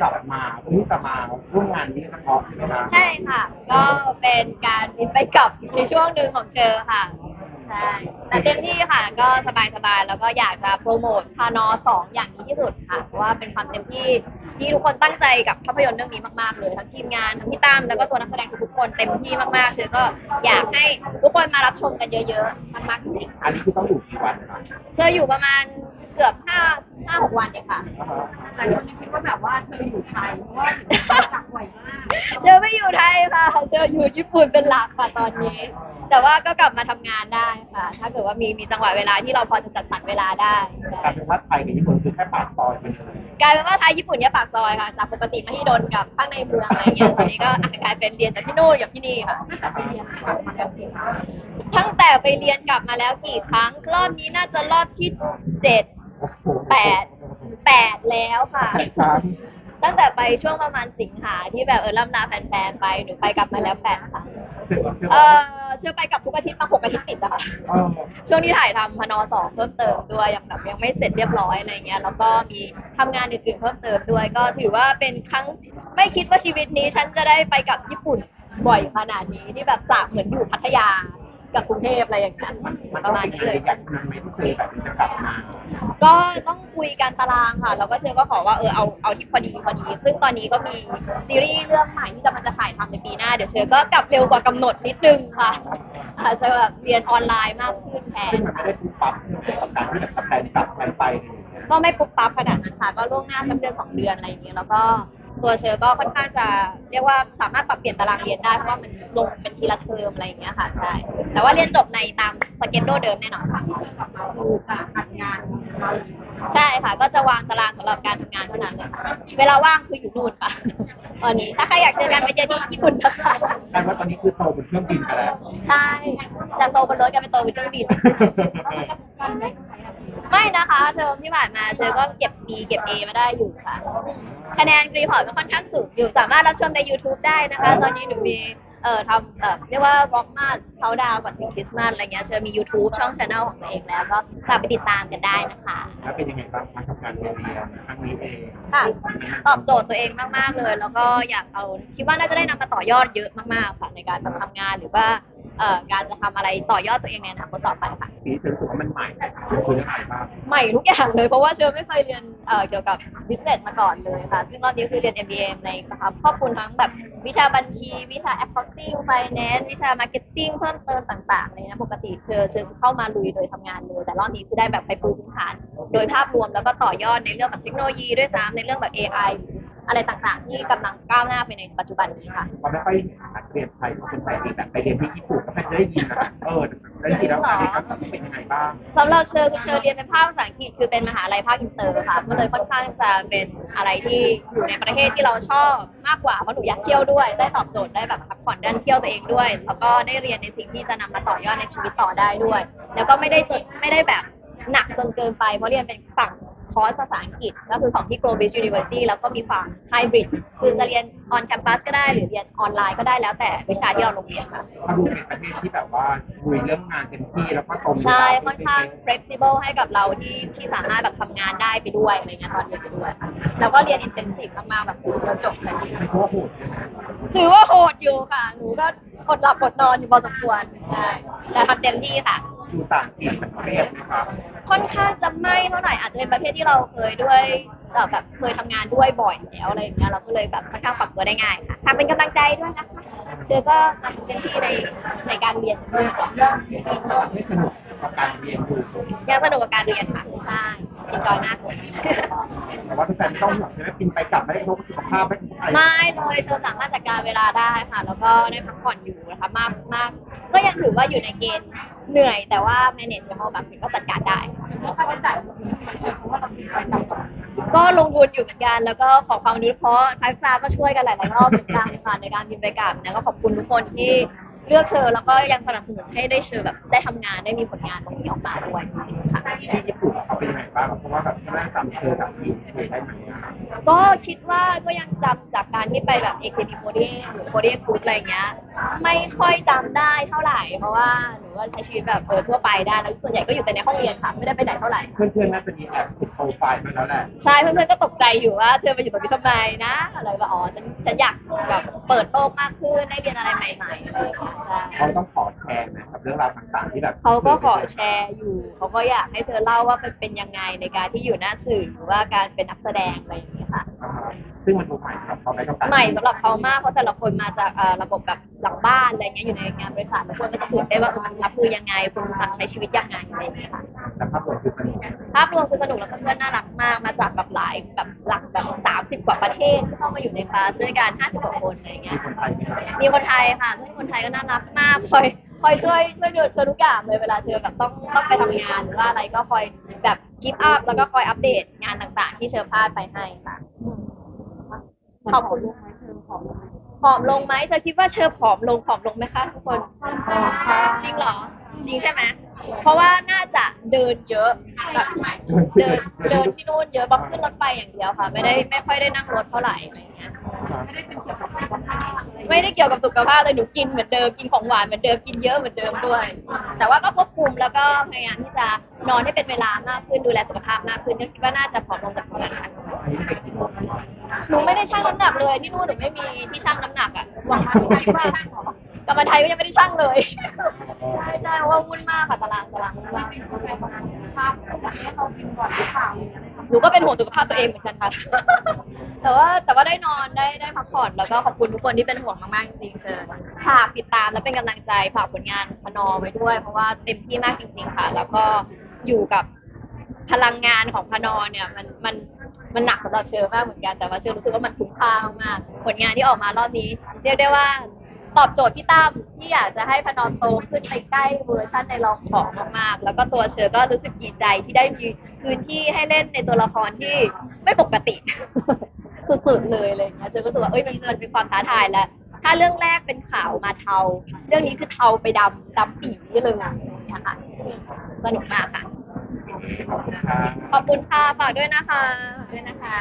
กลับมาเพิ่งจะมาร่วมงานนี้เฉพาะใช่ไหมคะใช่ค่ะ ก็เป็นการบินไปกลับในช่วงหนึ่งของเชอค่ะ ใช่ แต่เต็มที่ค่ะ ก็สบายๆ แล้วก็อยากจะโปรโมทพานอสองอย่างนี้ที่สุดค่ะ เพราะว่าเป็นความเต็มที่ที่ทุกคนตั้งใจกับภาพยนตร์เรื่องนี้มากๆ เลย ทั้งทีมงาน ทั้งพี่ตั้ม แล้วก็ตัวนักแสดงทุกๆคนเต็มที่มากๆ เชอก็อยากให้ทุกคนมารับชมกันเยอะๆ มากๆจริงอันนี้คือต้องอยู่กี่วันคะๆเชออยู่ประมาณเกือบห้าห้าหกวันเองค่ะ หลายคนยังคิดว่าแบบว่าเธออยู่ไทยเพราะว่าจักไหวมาก เจอไม่อยู่ไทยค่ะ เจออยู่ญี่ปุ่นเป็นหลักค่ะตอนนี้ แต่ว่าก็กลับมาทำงานได้ค่ะ ถ้าเกิดว่ามีมีจังหวะเวลาที่เราพอจะจัดสรรเวลาได้กลายเป็นว่าไทยกับญี่ปุ่นคือแค่ปากซอยไปเลยกลายเป็นว่าไทยญี่ปุ่นเนี่ยปากซอยค่ะ จากปกติมาที่โดนกับข้างในเมืองอะไรเงี้ยตอนนี้ก็อะกลายเป็นเรียนจากที่นู่นกับที่นี่ค่ะแต่ไปเรียนกลับมาแล้วสิคะตั้งแต่ไปเรียนกลับมาแล้วกี่ครั้ง รอบนี้น่าจะรอบที่เจ็ดโอ้โหแปด แปดแล้วค่ะ ครั้งตั้งแต่ไปช่วงประมาณสิงหาที่แบบเออล่ำลาแฟนๆไปหนูไปกลับมาแล้วแปดครั้งเออเชื่อไปกับทุกอาทิตย์มาหกอาทิตย์ติดอะค่ะ เออช่วงที่ถ่ายทำพนสองเพิ่มเติมด้วยยังแบบยังไม่เสร็จเรียบร้อยอะไรเงี้ยแล้วก็มีทำงานอื่นๆเพิ่มเติมด้วย ก็ถือว่าเป็นครั้งไม่คิดว่าชีวิตนี้ ฉันจะได้ไปกับญี่ปุ่นบ่อยขนาดนี้ที่แบบจากเหมือนอยู่พัทยากับกรุง เทพอะไรอย่างเงี้ยมันปต้อระงมาณเป็นนี้อะไรเลยอย่างนั้นไหมที่เคยแบบจะกลับมาก็ต้องคุยกันตารางค่ะ แล้วก็เชื่อก็ขอว่าเออเอาเอาที่พอดีพอดี ซึ่งตอนนี้ก็มีซีรีส์เรื่องใหม่ที่กำลังจะถ่ายทำในปีหน้า เดี๋ยวเชื่อก็กลับเร็วกว่ากำหนดนิดนึงค่ะ อาจจะแบบเรียนออนไลน์มากขึ้นแทนซึ่งมันไม่ได้ปุ๊บปั๊บกับการที่แบบแฟนกลับกันไปอะไรอย่างเงี้ยก็ไม่ปุ๊บปั๊บขนาดนั้นค่ะ ก็ล่วงหน้าสักเดือนสองเดือนอะไรอย่างเงี้ยแล้วก็ ตัวเชอก็ค่อนข้างจะเรียกว่าสามารถปรับเปลี่ยนตารางเรียนได้เพราะว่ามันลงเป็นทีละเทอมอะไรอย่างเงี้ยค่ะใช่แต่ว่าเรียนจบในตามสเกจโดเดิมแน่นอนค่ะกลับมาดูการอัดงานมาเลยใช่ค่ะ ก็จะวางตารางสำหรับการทำงานเท่านั้นเลยค่ะเวลาว่างคืออยู่นู่นค่ะตอนนี้ถ้าใครอยากเจอกันไปเจอที่ญี่ปุ่นนะคะกลายว่าตอนนี้คือโตบนเครื่องบินไปแล้วใช่จากโตบนรถกันเป็นโตบนเครื่องบินกันไหมไม่นะคะเทอมที่ผ่านมาเชอก็เก็บ B เก็บ A มาได้อยู่ค่ะ คะแนนรีพอร์ตก็ค่อนข้างสูงอยู่สามารถรับชมใน YouTube ได้นะคะ ตอนนี้หนูมีเอ่อทำเอ่อเรียกว่าบล็อกมาเขาดาวก่อนถึงคริสต์มาสอะไรเงี้ยเชอมี YouTube ช่องช anel ของตัวเองแล้วก็ฝากไปติดตามกันได้นะคะ แล้วเป็นยังไงบ้างคะกับการเรียนครั้งนี้เองค่ะตอบโจทย์ตัวเองมาก ๆ เลย แล้วก็อยากเอาคิดว่าน่าจะได้นำมาต่อยอดเยอะมาก ๆ ค่ะในการแบบทำงานหรือว่า เอ่อการจะทำอะไรต่อยอดตัวเองในอนาคตต่อไปค่ะ ปีเธอรู้สึกว่ามันใหม่มันคือเรื่องอะไรบ้างใหม่ทุกอย่างเลยเพราะว่าเชอไม่เคยเรียนเอ่อเกี่ยวกับ business มาก่อนเลยค่ะ ซึ่งรอบนี้คือเรียน MBA ในนะครับครอบคลุมทั้งแบบวิชาบัญชี วิชา accounting finance วิชา marketing เพิ่มเติมต่างๆเลยนะปกติเชอเชอเข้ามาลุยโดยทำงานเลย แต่รอบนี้คือได้แบบไปปูพื้นฐาน โดยภาพรวมแล้วก็ต่อยอดในเรื่องแบบเทคโนโลยีด้วยซ้ำในเรื่องแบบ AI อะไรต่างๆ ที่กำลังก้าวหน้าไปในปัจจุบันนี้ค่ะ เราไม่ค่อยนักเรียนไทยคนไทยเองแต่ไปเรียนที่ญี่ปุ่นก็ไม่ได้ยินนะเออได้ยินแล้วการเรียนก็เป็นยังไงบ้างสำหรับเชอคือเชอเรียนเป็นภาคภาษาอังกฤษคือเป็นมหาลัยภาคอินเตอร์ค่ะก็เลยค่อนข้างจะเป็นอะไรที่อยู่ในประเทศที่เราชอบมากกว่าเพราะหนูอยากเที่ยวด้วย ได้ตอบโจทย์ได้แบบพักผ่อนด้านเที่ยวตัวเองด้วย แล้วก็ได้เรียนในสิ่งที่จะนำมาต่อยอดในชีวิตต่อได้ด้วย แล้วก็ไม่ได้จนไม่ได้แบบหนักจนเกินไปเพราะเรียนเป็นฝั่ง คอร์สภาษาอังกฤษ ก็คือของที่ Global University แล้วก็มีความไฮบริดคือจะเรียน on campus ก็ได้หรือเรียนออนไลน์ก็ได้แล้วแต่วิชาที่เราลงเรียนค่ะถ้าดูเป็นประเทศที่แบบว่าคุยเรื่องงานเต็มที่แล้วก็ตรงเวลาใช่ค่อนข้าง flexible ให้กับเราที่ที่สามารถแบบทำงานได้ไปด้วยอะไรเงี้ยตอนเรียนไปด้วยค่ะแล้วก็เรียน intensive มากๆแบบคือเดียวจบเลยไม่รู้ว่าโหดใช่ไหมถือว่าโหดอยู่ค่ะหนูก็อดหลับอดนอนอยู่พอสมควรใช่แต่ทำเต็มที่ค่ะ ดูต่างถิ่นมันเครียดไหมครับค่อนข้างจะไม่เท่าไหร่อาจจะเป็นประเทศที่เราเคยด้วยเอ่อแบบเคยทำงานด้วยบ่อยแล้วอะไรอย่างเงี้ยเราก็เลยแบบค่อนข้างปรับตัวได้ง่ายค่ะทำเป็นกำลังใจด้วยนะคะเจอก็ทำเต็มที่ในในการเรียนด้วยค่ะไม่สนุกกับการเรียนดูยังสนุกกับการเรียนค่ะใช่ดีจอยมากเลยแต่ว่าทุกแฟนไม่ต้องห่วงใช่ไหมบินไปกลับไม่ได้กระทบกับสุขภาพไม่กระทบอะไรไม่เลยเชอสามารถจัดการเวลาได้ค่ะ แล้วก็ได้พักผ่อนอยู่นะคะมากมากก็ยังถือว่าอยู่ในเกณฑ์ เหนื่อยแต่ว่า manageable แบบนี้ก็จัดการได้ แล้วค่าใช้จ่ายมันมีไหมเพราะว่าเรามีไปต่างจังหวัดก็ลงทุนอยู่เหมือนกัน แล้วก็ขอความอนุเคราะห์ไฟฟ์ซาก็ช่วยกันหลายๆรอบเหมือนกันค่ะในการบินไปกลับนะก็ขอบคุณทุกคนที่เลือกเชอแล้วก็ยังสนับสนุนให้ได้เชอแบบได้ทำงานได้มีผลงานตรงนี้ออกมาด้วยจริงๆค่ะ ที่ญี่ปุ่นเขาเป็นยังไงบ้างเพราะว่าแบบถ้านั่งจำเธอกับทีมเคยได้ไหมอะ ก็คิดว่าก็ยังจำจาก การที่ไปแบบ AKB48 หรือ48 Group อะไรอย่างเงี้ย ไม่ค่อยจำได้เท่าไหร่ เพราะว่าหนูว่าใช้ชีวิตแบบเออทั่วไปได้แล้วส่วนใหญ่ก็อยู่แต่ในห้องเรียนค่ะ ไม่ได้ไปไหนเท่าไหร่ เพื่อนๆน่าจะมีแอบติดโปรไฟล์มาแล้วแหละใช่เพื่อนๆก็ตกใจอยู่ว่าเธอมาอยู่ตรงนี้ทำไมนะอะไรว่าอ๋อฉันฉันอยากแบบเปิดโลกมากขึ้นได้เรียนอะไรใหม่ๆอะไรอย่างเงี้ยใช่เขาต้องขอแชร์นะครับเรื่องราวต่างๆที่แบบเขาก็ขอแชร์อยู่เขาก็อยากให้เธอเล่าว่ามันเป็นยังไงในการที่อยู่หน้าสื่อหรือว่าการเป็นนักแสดงอะไรอย่างเงี้ยค่ะอ่า ซึ่งมันดูใหม่สำหรับเขาไหมกับการใหม่สำหรับเขามากเพราะแต่ละคนมาจากเอ่อระบบแบบหลังบ้านอะไรเงี้ยอยู่ในงานบริษัททุกคนก็จะตื่นเต้นว่าเออมันรับมือยังไงคุณใช้ชีวิตยังไงอะไรอย่างเงี้ยค่ะแต่ภาพรวมคือสนุกภาพรวมคือสนุกแล้วก็เพื่อนน่ารักมากมาจากแบบหลายแบบหลักแบบสามสิบกว่าประเทศที่เข้ามาอยู่ในคลาสด้วยกันห้าสิบกว่าคนอะไรมีเงี้ยคนไทยไหมครับมีคนไทยค่ะเพื่อนคนไทยก็น่ารักมากคอยคอยช่วยช่วยเธอทุกอย่างเลยเวลาเธอแบบต้องต้องไปทำงานหรือว่าอะไรก็คอยแบบกิฟต์อัพแล้วก็คอยอัปเดตงานต่างๆ ที่เชอพลาดไปให้ค่ะอืม ขอบคุณผอมลงไหมเธอคิดว่าเชอผอมลงผอมลงไหมคะทุกคนจริงเหรอ จริงใช่ไหมเพราะว่าน่าจะเดินเยอะแบบเดินเดินที่นู่นเยอะบัฟขึ้นรถไปอย่างเดียวค่ะ ไม่ได้ไม่ค่อยได้นั่งรถเท่าไหร่อะไรอย่างเงี้ยไม่ได้เกี่ยวกับสุขภาพเลยหนูกินเหมือนเดิมกินของหวานเหมือนเดิมกินเยอะเหมือนเดิมด้วย แต่ว่าก็ควบคุมแล้วก็พยายามที่จะนอนให้เป็นเวลามากขึ้นดูแลสุขภาพมากขึ้นก็คิดว่าน่าจะผอมลงจากตรงนั้นค่ะ หนูไม่ได้ชั่งน้ำหนักเลยที่นู่นหนูไม่มีที่ชั่งน้ำหนักอะหวังคิดว่ากลับมาไทยก็ยังไม่ได้ชั่งเลยใช่ใช่ว่าวุ่นมากค่ะตารางตารางวุ่นมากหรือเปล่าหนูก็เป็นห่วงสุขภาพตัวเองเหมือนกันค่ะ แต่ว่าแต่ว่าได้นอนได้ได้พักผ่อนแล้วก็ขอบคุณทุกคนที่เป็นห่วงมากๆจริงๆเชิญฝากติดตามและเป็นกำลังใจฝากผลงานพนอไว้ด้วย เพราะว่าเต็มที่มากจริง ๆ ค่ะ แล้วก็อยู่กับพลังงานของพนอเนี่ย มันมัน มันหนักสำหรับเชอมากเหมือนกันแต่ว่าเชอรู้สึกว่ามันคุ้มค่ามากๆผลงานที่ออกมารอบนี้ เรียกได้ว่าตอบโจทย์พี่ตั้มที่อยากจะให้พนอโตขึ้นไปใกล้เวอร์ชันในลองของมากๆ แล้วก็ตัวเชอก็รู้สึกดีใจที่ได้มีพื้นที่ให้เล่นในตัวละครที่ไม่ปกติ สุดๆเลยอะไรอย่างเงี้ยเจอก็รู้สึกว่าเอ้ยมันมันเป็นความท้าทายแล้วถ้าเรื่องแรกเป็นขาวมาเทา เรื่องนี้คือเทาไปดำดำปีเลยนะคะสนุกมากค่ะ ขอบคุณค่ะ ขอบคุณค่ะ ฝากด้วยนะคะด้วยนะคะ